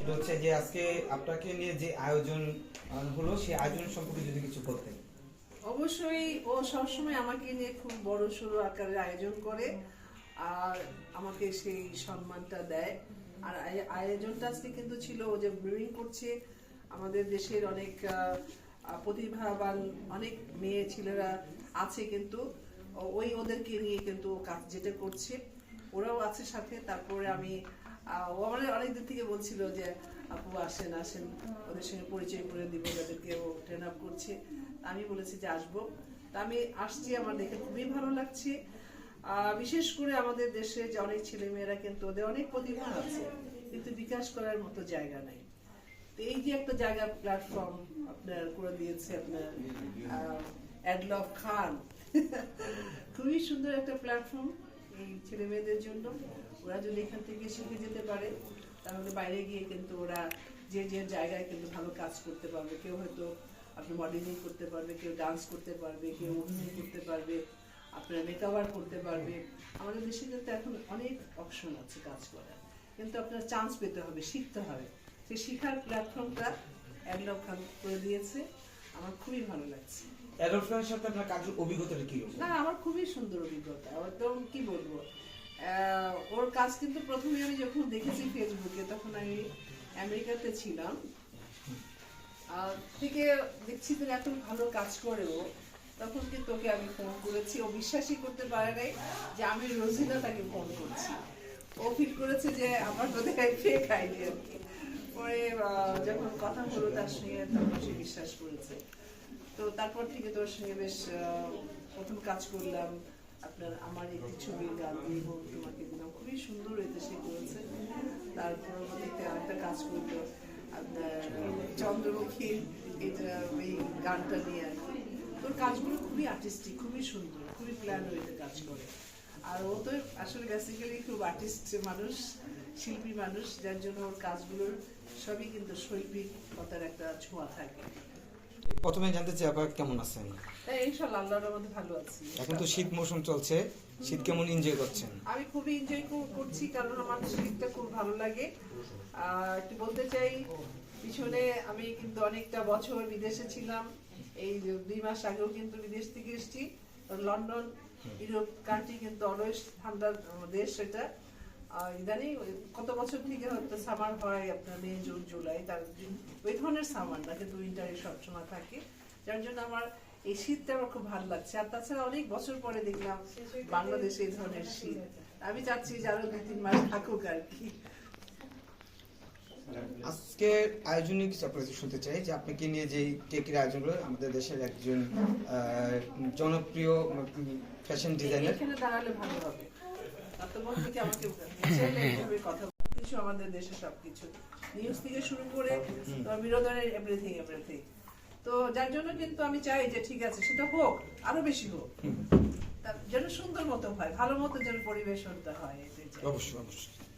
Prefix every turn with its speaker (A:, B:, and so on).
A: সেটা হচ্ছে যে আজকে আপনাকে নিয়ে যে আয়োজন হলো, সেই আয়োজন সম্পর্কে যদি কিছু বলতেন।
B: অবশ্যই, ও সবসময় আমাকে নিয়ে খুব বড় সড়ো আকারের আয়োজন করে, আর আমাকে সেই সম্মানটা দেয়। আর আয়োজনটা আজকে কিন্তু ছিল, ও যে ব্রুইং করছে, আমাদের দেশের অনেক প্রতিভাবান অনেক মেয়ে ছেলেরা আছে কিন্তু ওই ওদেরকে নিয়ে কিন্তু কাজ, যেটা করছে। ওরাও আছে সাথে, তারপরে আমি ও আমার অনেকদিন থেকে বলছিল যে আপু আসেন আসেন। ওদের সঙ্গে পরিচয় করে দিব যাদেরকে ও ট্রেন আপ করছে। আমি বলেছি যে আসব। তা আমি আসছি, আমার দেখে খুবই ভালো লাগছে। বিশেষ করে আমাদের দেশে যে অনেক ছেলে মেয়েরা কিন্তু ওদের অনেক প্রতিভা আছে, কিন্তু বিকাশ করার মতো জায়গা নাই। তো এই যে একটা জায়গা প্ল্যাটফর্ম আপনার করে দিয়েছে আপনার অ্যাডলক খান খুবই সুন্দর একটা প্ল্যাটফর্ম এই ছেলে মেয়েদের জন্য। ওরা যদি এখান থেকে শিখে যেতে পারে, তাহলে বাইরে গিয়ে কিন্তু ওরা যে যে জায়গায় কিন্তু ভালো কাজ করতে পারবে। কেউ হয়তো আপনি মডেলিং করতে পারবে, কেউ ডান্স করতে পারবে, কেউ অভিনয় করতে পারবে, আপনার মেকআপ করতে পারবে। আমাদের দেশে কিন্তু এখন অনেক অপশন আছে কাজ করার। কিন্তু আপনার চান্স পেতে হবে, শিখতে হবে। সেই শিখার প্ল্যাটফর্মটা খান করে দিয়েছে। আমার খুবই ভালো লাগছে।
A: সাথে আপনার কাজের অভিজ্ঞতাটা কি
B: না আমার খুবই সুন্দর অভিজ্ঞতা। একদম কি বলব? ওর কাজ কিন্তু প্রথমে আমি যখন দেখেছি ফেসবুকে তখন আমি আমেরিকাতে ছিলাম। থেকে দেখছি যে এত ভালো কাজ করে ও তখন কিন্তু ওকে আমি ফোন করেছি। ও বিশ্বাসই করতে পারে নাই যে আমি রোজিনা তাকে ফোন করছি। ও ফিল করেছে যে আমার বোধ হয় ফেক আইডি আর কি। যখন কথা হলো তার সঙ্গে তখন সে বিশ্বাস করেছে। তো তারপর থেকে তোর সঙ্গে বেশ প্রথম কাজ করলাম আপনার আমার একটি ছবির গান দিব তোমাকে দিলাম। খুবই সুন্দর এতে সে করেছে। তার পরবর্তীতে আরেকটা কাজ করল আপনার চন্দ্রমুখীর এটা ওই গানটা নিয়ে আর তোর কাজগুলো খুবই আর্টিস্টিক খুবই সুন্দর, খুবই প্ল্যান ওয়েতে কাজ করে। আর ও তো আসলে বেসিক্যালি খুব আর্টিস্ট মানুষ। শিল্পী মানুষ যার জন্য ওর কাজগুলোর সবই কিন্তু শৈল্পিকতার একটা ছোঁয়া থাকে।
A: প্রথমে জানতে চাই আপনার কেমন আছেন?
B: তাই ইনশাল্লাহ আল্লাহর মধ্যে ভালো আছি।
A: এখন তো শীত মৌসুম চলছে শীত কেমন এনজয় করছেন?
B: আমি খুবই এনজয় করছি কারণ আমার শীতটা খুব ভালো লাগে। আর একটু বলতে চাই পিছনে আমি কিন্তু অনেকটা বছর বিদেশে ছিলাম। এই দুই মাস আগেও কিন্তু বিদেশ থেকে এসেছি। লন্ডন ইউরোপ কান্ট্রি কিন্তু অলওয়েজ ঠান্ডার দেশ সেটা ইদানিং কত বছর থেকে হয়তো সামার হয় আপনার মে জুন জুলাই তার ওই ধরনের সামার না কিন্তু উইন্টারে সবসময় থাকে। যার জন্য আমার এই শীতটা আমার খুব ভালো লাগছে। আর তাছাড়া অনেক বছর পরে দেখলাম বাংলাদেশে এই ধরনের শীত। আমি চাচ্ছি যে আরও দুই তিন মাস থাকুক আর কি।
A: আজকে আয়োজনে কিছু আপনাকে শুনতে চাই যে আপনাকে নিয়ে যে কেকের আয়োজন হলো আমাদের দেশের একজন জনপ্রিয় ফ্যাশন ডিজাইনার
B: এখানে দাঁড়ালে ভালো হবে। কিছু আমাদের দেশে সবকিছু। নিউজ থেকে শুরু করে বিনোদনের এভরিথিং এভরিথিং তো যার জন্য কিন্তু আমি চাই যে ঠিক আছে সেটা হোক আরও বেশি হোক। যেন সুন্দর মতো হয় ভালো মতো যেন পরিবেশনটা হয়
A: অবশ্যই অবশ্যই।